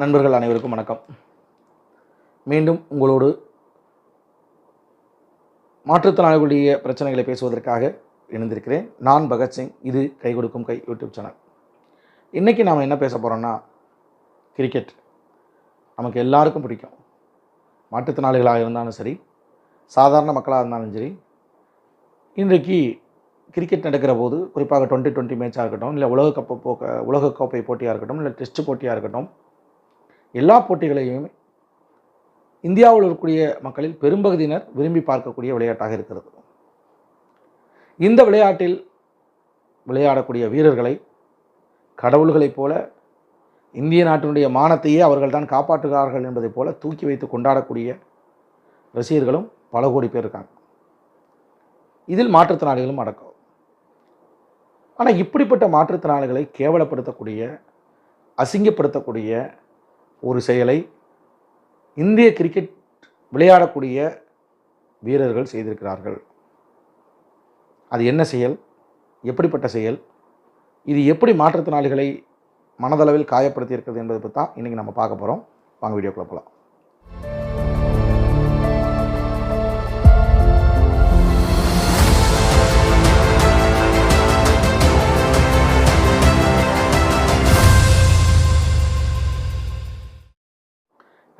நண்பர்கள் அனைவருக்கும் வணக்கம். மீண்டும் உங்களோடு மாற்றுத்திறனாளிகளுடைய பிரச்சனைகளை பேசுவதற்காக இணைந்திருக்கிறேன். நான் பகத்சிங் இது கை கொடுக்கும் கை யூடியூப் சேனல். இன்றைக்கி நாம் என்ன பேச போகிறோம்னா கிரிக்கெட். நமக்கு எல்லாருக்கும் பிடிக்கும். மாற்றுத்திறனாளிகளாக இருந்தாலும் சரி சாதாரண மக்களாக இருந்தாலும் சரி இன்றைக்கு கிரிக்கெட் நடக்கிற போது குறிப்பாக டுவெண்ட்டி டுவெண்ட்டி மேட்சாக இருக்கட்டும் இல்லை உலகக்கப்பு போக்க உலகக்கோப்பை போட்டியாக இருக்கட்டும் இல்லை டெஸ்ட் போட்டியாக இருக்கட்டும் எல்லா போட்டிகளையும் இந்தியாவில் இருக்கக்கூடிய மக்களில் பெரும்பகுதியினர் விரும்பி பார்க்கக்கூடிய விளையாட்டாக இருக்கிறது. இந்த விளையாட்டில் விளையாடக்கூடிய வீரர்களை கடவுள்களைப் போல இந்திய நாட்டினுடைய மானத்தையே அவர்கள் தான் காப்பாற்றுகிறார்கள் என்பதைப் போல தூக்கி வைத்து கொண்டாடக்கூடிய ரசிகர்களும் பல கோடி பேர் இருக்காங்க. இதில் மாற்றுத்திறனாளிகளும் அடக்கம் ஆனால் இப்படிப்பட்ட மாற்றுத்திறனாளிகளை கேவலப்படுத்தக்கூடிய அசிங்கப்படுத்தக்கூடிய ஒரு செயலை இந்திய கிரிக்கெட் விளையாடக்கூடிய வீரர்கள் செய்திருக்கிறார்கள். அது என்ன செயல்? எப்படிப்பட்ட செயல்? இது எப்படி மாற்றுத்திறனாளிகளை மனதளவில் காயப்படுத்தி இருக்கிறது என்பதை பற்றி தான் இன்றைக்கி நம்ம பார்க்க போகிறோம் வாங்க வீடியோக்குள்ளே போகலாம்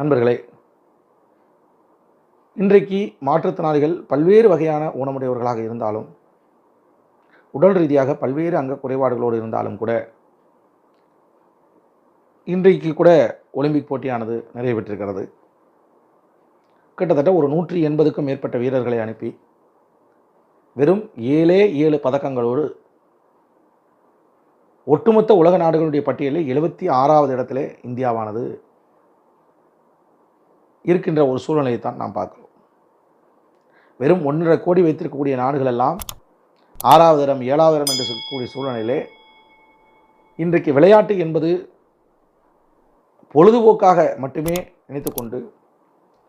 நண்பர்களே இன்றைக்கு மாற்றுத்திறனாளிகள் பல்வேறு வகையான ஊனமுடையவர்களாக இருந்தாலும் உடல் ரீதியாக பல்வேறு அங்க குறைபாடுகளோடு இருந்தாலும் கூட இன்றைக்கு கூட ஒலிம்பிக் போட்டியானது நிறைவேற்றிருக்கிறது கிட்டத்தட்ட ஒரு நூற்றி எண்பதுக்கும் மேற்பட்ட வீரர்களை அனுப்பி வெறும் ஏழே ஏழு பதக்கங்களோடு ஒட்டுமொத்த உலக நாடுகளுடைய பட்டியலில் எழுபத்தி ஆறாவது இடத்திலே இந்தியாவானது இருக்கின்ற ஒரு சூழ்நிலையை தான் நாம் பார்க்குறோம். வெறும் ஒன்றரை கோடி வைத்திருக்கக்கூடிய நாடுகள் எல்லாம் ஆறாவது இடம் ஏழாவது இடம் என்று சொல்லக்கூடிய சூழ்நிலையிலே இன்றைக்கு விளையாட்டு என்பது பொழுதுபோக்காக மட்டுமே நினைத்துக்கொண்டு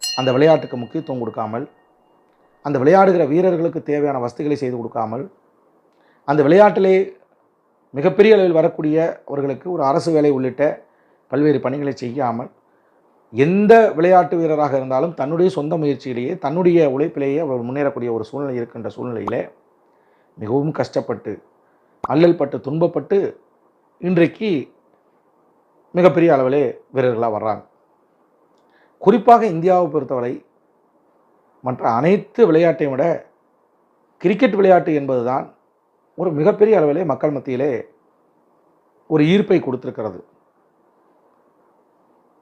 அந்த விளையாட்டுக்கு முக்கியத்துவம் கொடுக்காமல் அந்த விளையாடுகிற வீரர்களுக்கு தேவையான வசதிகளை செய்து கொடுக்காமல் அந்த விளையாட்டிலே மிகப்பெரிய அளவில் வரக்கூடிய அவர்களுக்கு ஒரு அரசு வேலை உள்ளிட்ட பல்வேறு பணிகளை செய்யாமல் எந்த விளையாட்டு வீரராக இருந்தாலும் தன்னுடைய சொந்த முயற்சியிலேயே தன்னுடைய உழைப்பிலேயே அவர் முன்னேறக்கூடிய ஒரு சூழ்நிலை இருக்கின்ற சூழ்நிலையில் மிகவும் கஷ்டப்பட்டு அல்லல் பட்டு துன்பப்பட்டு இன்றைக்கு மிகப்பெரிய அளவிலே வீரர்களாக வர்றாங்க. குறிப்பாக இந்தியாவை பொறுத்தவரை மற்ற அனைத்து விளையாட்டையும் விட கிரிக்கெட் விளையாட்டு என்பதுதான் ஒரு மிகப்பெரிய அளவிலே மக்கள் மத்தியிலே ஒரு ஈர்ப்பை கொடுத்துருக்கிறது.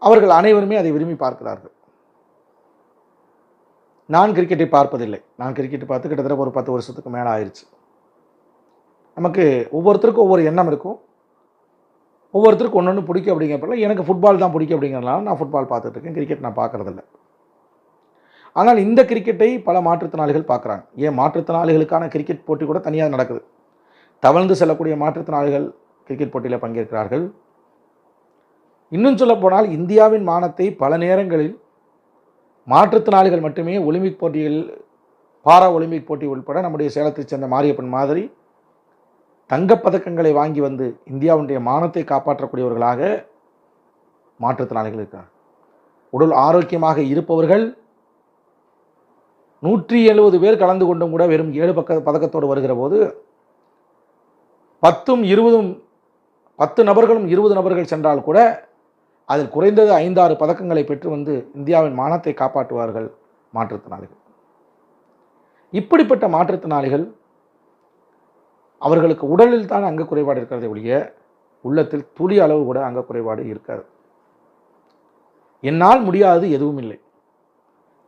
அவர்கள் அனைவருமே அதை விரும்பி பார்க்கிறார்கள். நான் கிரிக்கெட்டை பார்ப்பதில்லை. நான் கிரிக்கெட் பார்த்து கிட்டத்தட்ட ஒரு பத்து வருஷத்துக்கு மேலே ஆயிடுச்சு நமக்கு ஒவ்வொருத்தருக்கும் ஒவ்வொரு எண்ணம் இருக்கும். ஒவ்வொருத்தருக்கும் ஒன்று ஒன்று பிடிக்கும் அப்படிங்கிறப்பல எனக்கு ஃபுட்பால் தான் பிடிக்கும் அப்படிங்கிறனால நான் ஃபுட்பால் பார்த்துட்ருக்கேன் கிரிக்கெட் நான் பார்க்குறதில்ல. ஆனால் இந்த கிரிக்கெட்டை பல மாற்றுத்திறனாளிகள் பார்க்குறாங்க. ஏன்? மாற்றுத்திறனாளிகளுக்கான கிரிக்கெட் போட்டி கூட தனியாக நடக்குது. தவழ்ந்து செல்லக்கூடிய மாற்றுத்திறனாளிகள் கிரிக்கெட் போட்டியில் பங்கேற்கிறார்கள். இன்னும் சொல்லப்போனால் இந்தியாவின் மானத்தை பல நேரங்களில் மாற்றுத்திறனாளிகள் மட்டுமே ஒலிம்பிக் போட்டிகள் பாரா ஒலிம்பிக் போட்டி உட்பட நம்முடைய சேலத்தைச் சேர்ந்த மாரியப்பன் மாதிரி தங்கப்பதக்கங்களை வாங்கி வந்து இந்தியாவுடைய மானத்தை காப்பாற்றக்கூடியவர்களாக மாற்றுத்திறனாளிகள் இருக்கிறார் உடல் ஆரோக்கியமாக இருப்பவர்கள் நூற்றி எழுபது பேர் கலந்து கொண்டும் கூட வெறும் ஏழு பக்க பதக்கத்தோடு வருகிற போது பத்தும் இருபதும் பத்து நபர்களும் இருபது நபர்கள் சென்றால் கூட அதில் குறைந்தது ஐந்தாறு பதக்கங்களை பெற்று வந்து இந்தியாவின் மானத்தை காப்பாற்றுவார்கள் மாற்றுத்திறனாளிகள். இப்படிப்பட்ட மாற்றுத்திறனாளிகள் அவர்களுக்கு உடலில் தான் அங்க குறைபாடு இருக்கிறதை ஒழிய உள்ளத்தில் துளி அளவு கூட அங்க குறைபாடு இருக்காது. என்னால் முடியாது எதுவும் இல்லை.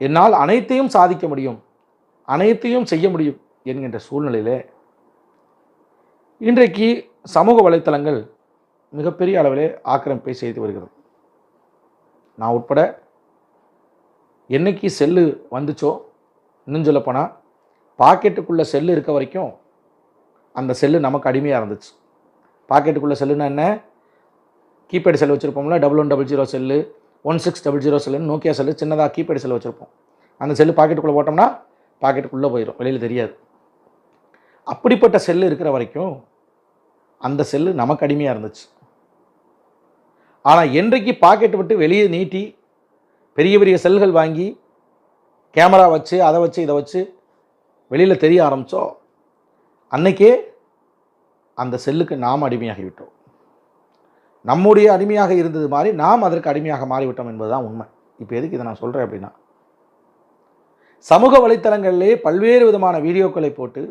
என்னால் அனைத்தையும் சாதிக்க முடியும் அனைத்தையும் செய்ய முடியும் என்கின்ற சூழ்நிலையிலே இன்றைக்கு சமூக வலைத்தளங்கள் மிகப்பெரிய அளவிலே ஆக்கிரமிப்பை செய்து வருகிறது. நான் உட்பட என்னைக்கு செல்லு வந்துச்சோ இன்னும் சொல்லப்போனால் பாக்கெட்டுக்குள்ளே செல்லு இருக்க வரைக்கும் அந்த செல்லு நமக்கு அடிமையாக இருந்துச்சு. பாக்கெட்டுக்குள்ளே செல்லுன்னா என்ன? Keypad cell வச்சுருப்போம்ல double one double zero cell one six double zero செல்லுன்னு Nokia cell சின்னதாக கீபேட் செல் வச்சுருப்போம். அந்த செல்லு பாக்கெட்டுக்குள்ளே போட்டோம்னா பாக்கெட்டுக்குள்ளே போயிடும் வெளியில் தெரியாது. அப்படிப்பட்ட செல்லு இருக்கிற வரைக்கும் அந்த செல்லு நமக்கு அடிமையாக இருந்துச்சு. ஆனால் என்றைக்கு பாக்கெட் விட்டு வெளியே நீட்டி பெரிய பெரிய செல்கள் வாங்கி கேமரா வச்சு அதை வச்சு இதை வச்சு வெளியில் தெரிய ஆரம்பித்தோம் அன்னைக்கே அந்த செல்லுக்கு நாம் அடிமையாகிவிட்டோம் நம்முடைய அடிமையாக இருந்தது மாதிரி நாம் அதற்கு அடிமையாக மாறிவிட்டோம் என்பதுதான் உண்மை. இப்போ எதுக்கு இதை நான் சொல்கிறேன் அப்படின்னா சமூக வலைத்தளங்களிலே பல்வேறு விதமான வீடியோக்களை போட்டு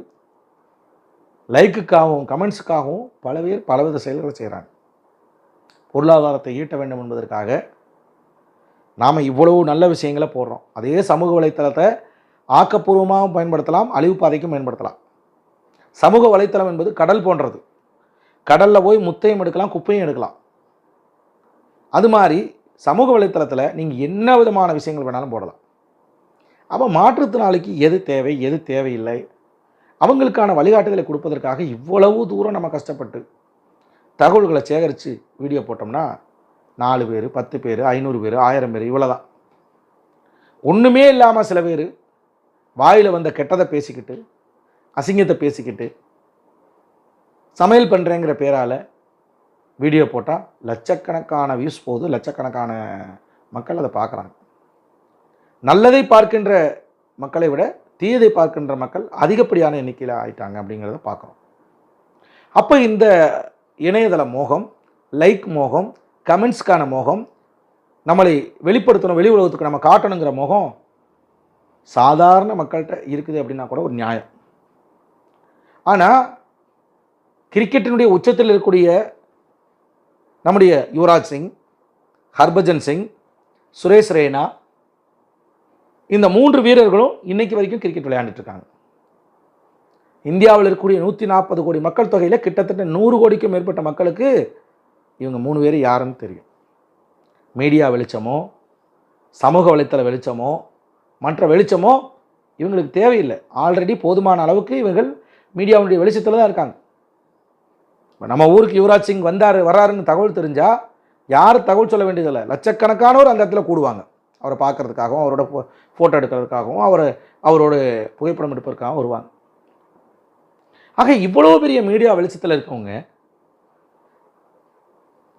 லைக்குக்காகவும் கமெண்ட்ஸுக்காகவும் பல பேர் பலவித செயல்களை செய்கிறாங்க பொருளாதாரத்தை ஈட்ட வேண்டும் என்பதற்காக நாம் இவ்வளவு நல்ல விஷயங்களை போடுறோம். அதே சமூக வலைத்தளத்தை ஆக்கப்பூர்வமாகவும் பயன்படுத்தலாம் அழிவு பாதைக்கும் பயன்படுத்தலாம். சமூக வலைத்தளம் என்பது கடல் போன்றது. கடலில் போய் முத்தையும் எடுக்கலாம் குப்பையும் எடுக்கலாம். அது மாதிரி சமூக வலைத்தளத்தில் நீங்கள் என்ன விதமான விஷயங்கள் வேணாலும் போடலாம். அப்போ மாற்றுத்திறனாளிக்கு எது தேவை எது தேவையில்லை? அவங்களுக்கான வழிகாட்டுதலை கொடுப்பதற்காக இவ்வளவு தூரம் நம்ம கஷ்டப்பட்டு தகவல்களை சேகரித்து வீடியோ போட்டோம்னா நாலு பேர் பத்து பேர் ஐநூறு பேர் ஆயிரம் பேர் இவ்வளோ தான் ஒன்றுமே இல்லாமல் சில பேர் வாயில் வந்த கெட்டதை பேசிக்கிட்டு அசிங்கத்தை பேசிக்கிட்டு சமையல் பண்ணுறேங்கிற பேரால் வீடியோ போட்டால் லட்சக்கணக்கான வியூஸ் போகுது லட்சக்கணக்கான மக்கள் அதை பார்க்குறாங்க. நல்லதை பார்க்கின்ற மக்களை விட தீயதை பார்க்கின்ற மக்கள் அதிகப்படியான எண்ணிக்கையில் ஆயிட்டாங்க அப்படிங்கிறத பார்க்குறோம். அப்போ இந்த இணையதள மோகம் லைக் மோகம் கமெண்ட்ஸ்க்கான மோகம் நம்மளை வெளிப்படுத்தணும் வெளி உலகத்துக்கு நம்ம காட்டணுங்கிற மோகம் சாதாரண மக்கள்கிட்ட இருக்குது அப்படின்னா கூட ஒரு நியாயம். ஆனால் கிரிக்கெட்டினுடைய உச்சத்தில் இருக்கக்கூடிய நம்முடைய யுவராஜ் சிங் ஹர்பஜன் சிங் சுரேஷ் ரெய்னா இந்த மூன்று வீரர்களும் இன்றைக்கு வரைக்கும் கிரிக்கெட் விளையாண்டுட்டு இருக்காங்க. இந்தியாவில் இருக்கக்கூடிய நூற்றி நாற்பது கோடி மக்கள் தொகையில் கிட்டத்தட்ட நூறு கோடிக்கும் மேற்பட்ட மக்களுக்கு இவங்க மூணு பேர் யாருன்னு தெரியும். மீடியா வெளிச்சமோ சமூக வலைத்தள வெளிச்சமோ மற்ற வெளிச்சமோ இவங்களுக்கு தேவையில்லை. ஆல்ரெடி போதுமான அளவுக்கு இவர்கள் மீடியாவுடைய வெளிச்சத்தில் தான் இருக்காங்க. இப்போ நம்ம ஊருக்கு யுவராஜ் சிங் வந்தார் வர்றாருன்னு தகவல் தெரிஞ்சால் யாரும் தகவல் சொல்ல வேண்டியதில்லை லட்சக்கணக்கானோர் அந்த இடத்துல கூடுவாங்க. அவரை பார்க்குறதுக்காகவும் அவரோட ஃபோ ஃபோட்டோ எடுக்கிறதுக்காகவும் அவரை அவரோட புகைப்படம் எடுப்பதற்காகவும் வருவாங்க. ஆக இவ்வளோ பெரிய மீடியா வெளிச்சத்தில் இருக்கவங்க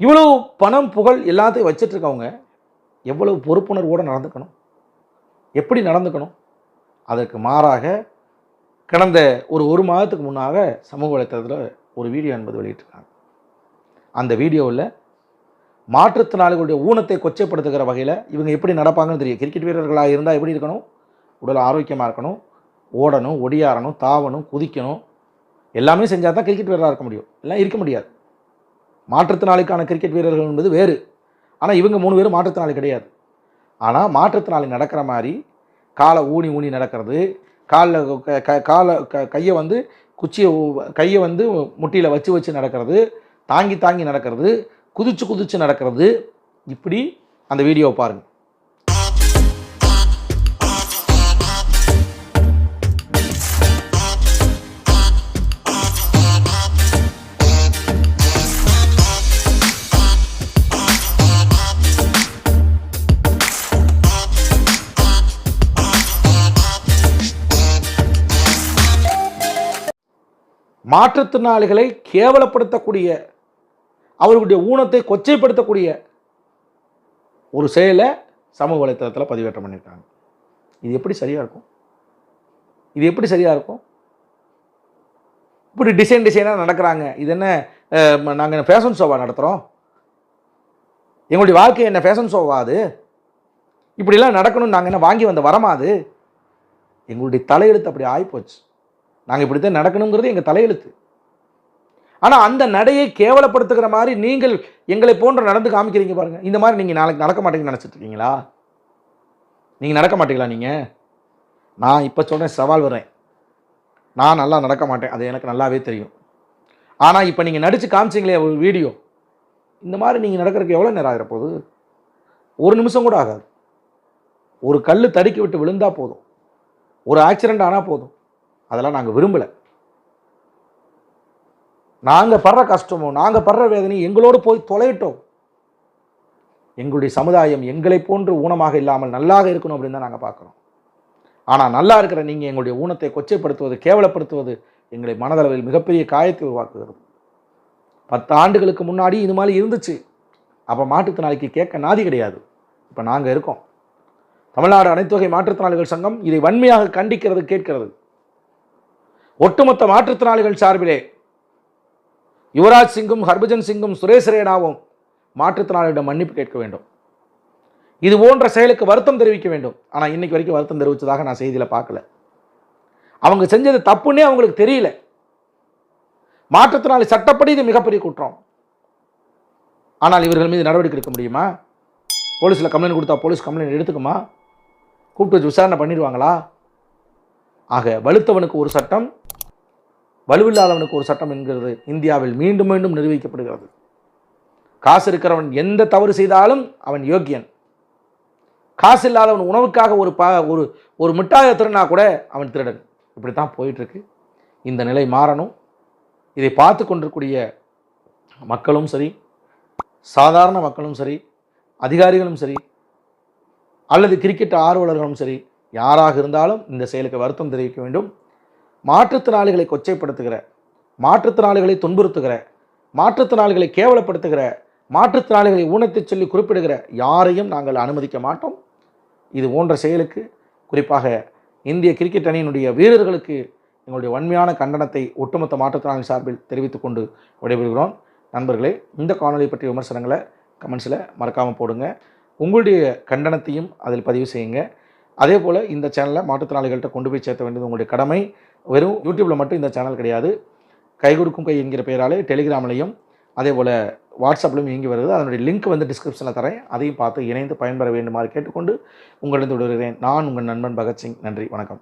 இவ்வளோ பணம் புகழ் எல்லாத்தையும் வச்சிட்டு இருக்கவங்க எவ்வளவு பொறுப்புணர்வோடு நடந்துக்கணும்? எப்படி நடந்துக்கணும்? அதற்கு மாறாக கடந்த ஒரு ஒரு மாதத்துக்கு முன்னாக சமூக வலைத்தளத்தில் ஒரு வீடியோ என்பது வெளியிட்டிருக்காங்க. அந்த வீடியோவில் மாற்றுத்திறனாளிகளுடைய ஊனத்தை கொச்சைப்படுத்துகிற வகையில் இவங்க எப்படி நடப்பாங்கன்னு தெரியும். கிரிக்கெட் வீரர்களாக இருந்தால் எப்படி இருக்கணும்? உடல் ஆரோக்கியமாக இருக்கணும்? ஓடணும் ஒடியாரணும் தாவணும் குதிக்கணும் எல்லாமே செஞ்சால் தான் கிரிக்கெட் வீரராக இருக்க முடியும். எல்லாம் இருக்க முடியாது. மாற்றுத்திறனாளிக்கான கிரிக்கெட் வீரர்கள் என்பது வேறு. ஆனால் இவங்க மூணு பேரும் மாற்றுத்திறனாளி கிடையாது. ஆனால் மாற்றுத்திறனாளி நடக்கிற மாதிரி காலை ஊனி ஊனி நடக்கிறது. காலில் க- காலை க கையை வந்து குச்சியை கையை வந்து முட்டியில் வச்சு வச்சு நடக்கிறது. தாங்கி தாங்கி நடக்கிறது. குதிச்சு குதிச்சு நடக்கிறது. இப்படி அந்த வீடியோவை பாருங்கள் மாற்றுத்திறனாளிகளை கேவலப்படுத்தக்கூடிய அவர்களுடைய ஊனத்தை கொச்சைப்படுத்தக்கூடிய ஒரு செயலை சமூக வலைத்தளத்தில் பதிவேற்றம் பண்ணியிருக்காங்க. இது எப்படி சரியாக இருக்கும்? இது எப்படி சரியாக இருக்கும்? இப்படி டிசைன் டிசைனாக நடக்கிறாங்க. இது என்ன நாங்கள் ஃபேஷன் ஷோவாக நடத்துகிறோம் எங்களுடைய வாழ்க்கை என்ன ஃபேஷன் ஷோவா அது? இப்படிலாம் நடக்கணும்னு நாங்கள் என்ன வாங்கி வந்த வரமா அது? எங்களுடைய தலையெழுத்து அப்படி ஆகிப்போச்சு நாங்கள் இப்படித்தான் நடக்கணுங்கிறது எங்கள் தலையெழுத்து. ஆனால் அந்த நடையை கேவலப்படுத்துகிற மாதிரி நீங்கள் எங்களை போன்ற நடந்து காமிக்கிறீங்க பாருங்கள் இந்த மாதிரி நீங்கள் நாளைக்கு நடக்க மாட்டீங்கன்னு நினச்சிட்ருக்கீங்களா நீங்கள் நடக்க மாட்டீங்களா நீங்கள் நான் இப்போ சொல்கிறேன் சவால் வரேன் நான் நல்லா நடக்க மாட்டேன். அது எனக்கு நல்லாவே தெரியும். ஆனால் இப்போ நீங்கள் நடித்து காமிச்சிங்களே ஒரு வீடியோ. இந்த மாதிரி நீங்கள் நடக்கிறதுக்கு எவ்வளோ நேரம் ஆகிற போகுது ஒரு நிமிஷம் கூட ஆகாது. ஒரு கல் தடுக்கி விட்டு விழுந்தால் போதும். ஒரு ஆக்சிடெண்ட் ஆனால் போதும். அதெல்லாம் நாங்கள் விரும்பலை. நாங்கள் படுற கஷ்டமோ நாங்கள் படுற வேதனையும் எங்களோடு போய் தொலையிட்டோம் எங்களுடைய சமுதாயம் எங்களை போன்று ஊனமாக இல்லாமல் நல்லாக இருக்கணும் அப்படின்னு தான் நாங்கள் பார்க்குறோம். ஆனால் நல்லா இருக்கிற நீங்கள் எங்களுடைய ஊனத்தை கொச்சைப்படுத்துவது கேவலப்படுத்துவது எங்களை மனதளவில் மிகப்பெரிய காயத்தை உருவாக்குகிறது. பத்து ஆண்டுகளுக்கு முன்னாடி இது மாதிரி இருந்துச்சு. அப்போ மாற்றுத்திறனாளிக்கு கேட்க நாதி கிடையாது. இப்போ நாங்கள் இருக்கோம். தமிழ்நாடு அனைத்து வகை மாற்றுத்திறனாளிகள் சங்கம் இதை வன்மையாக கண்டிக்கிறது கேட்கிறது. ஒட்டுமொத்த மாற்றுத்திறனாளிகள் சார்பிலே யுவராஜ் சிங்கும் ஹர்பஜன் சிங்கும் சுரேஷ் ரேனாவும் மாற்றுத்திறனாளியிடம் மன்னிப்பு கேட்க வேண்டும். இது போன்ற செயலுக்கு வருத்தம் தெரிவிக்க வேண்டும். ஆனால் இன்னைக்கு வரைக்கும் வருத்தம் தெரிவித்ததாக நான் செய்தியில் பார்க்கல. அவங்க செஞ்சது தப்புன்னே அவங்களுக்கு தெரியல. மாற்றுத்திறனாளி சட்டப்படி இது மிகப்பெரிய குற்றம். ஆனால் இவர்கள் மீது நடவடிக்கை எடுக்க முடியுமா? போலீஸில் கம்ப்ளைண்ட் கொடுத்தா போலீஸ் கம்ப்ளைண்ட் எடுத்துக்குமா? கூப்பிட்டு வச்சு விசாரணை பண்ணிடுவாங்களா? ஆக வலுத்தவனுக்கு ஒரு சட்டம் வலுவில்லாதவனுக்கு ஒரு சட்டம் என்கிறது இந்தியாவில் மீண்டும் மீண்டும் நிரூபிக்கப்படுகிறது. காசு இருக்கிறவன் எந்த தவறு செய்தாலும் அவன் யோக்கியன். காசு இல்லாதவன் உணவுக்காக ஒரு ப ஒரு ஒரு மிட்டாயை திருடினா கூட அவன் திருடன். இப்படி தான் போயிட்டுருக்கு. இந்த நிலை மாறணும். இதை பார்த்து கொண்டிருக்கூடிய மக்களும் சரி சாதாரண மக்களும் சரி அதிகாரிகளும் சரி அல்லது கிரிக்கெட் ஆர்வலர்களும் சரி யாராக இருந்தாலும் இந்த செயலுக்கு வருத்தம் தெரிவிக்க வேண்டும். மாற்றுத்திறனாளிகளை கொச்சைப்படுத்துகிற மாற்றுத்திறனாளிகளை துன்புறுத்துகிற மாற்றுத்திறனாளிகளை கேவலப்படுத்துகிற மாற்றுத்திறனாளிகளை ஊனத்தை சொல்லி குறிப்பிடுகிற யாரையும் நாங்கள் அனுமதிக்க மாட்டோம். இது போன்ற செயலுக்கு குறிப்பாக இந்திய கிரிக்கெட் அணியினுடைய வீரர்களுக்கு எங்களுடைய வன்மையான கண்டனத்தை ஒட்டுமொத்த மாற்றுத்திறனாளி சார்பில் தெரிவித்துக் கொண்டு விடைபெறுகிறோம். நண்பர்களே இந்த காணொலி பற்றிய விமர்சனங்களை கமெண்ட்ஸில் மறக்காமல் போடுங்க. உங்களுடைய கண்டனத்தையும் அதில் பதிவு செய்யுங்க. அதே போல் இந்த சேனலை மாற்றுத்திறனாளிகள்கிட்ட கொண்டு போய் சேர்த்த வேண்டியது உங்களுடைய கடமை. வெறும் யூடியூப்பில் மட்டும் இந்த சேனல் கிடையாது. கை கொடுக்கும் கை என்கிற பெயராலே டெலிகிராம்லையும் அதே போல் வாட்ஸ்அப்லையும் இயங்கி வருது அதனுடைய லிங்க் வந்து டிஸ்கிரிப்ஷனில் தரேன். அதையும் பார்த்து இணைந்து பயன்பெற வேண்டுமாறு கேட்டுக்கொண்டு உங்களிடம் விடுகிறேன் நான் உங்கள் நண்பன் பகத்சிங். நன்றி. வணக்கம்.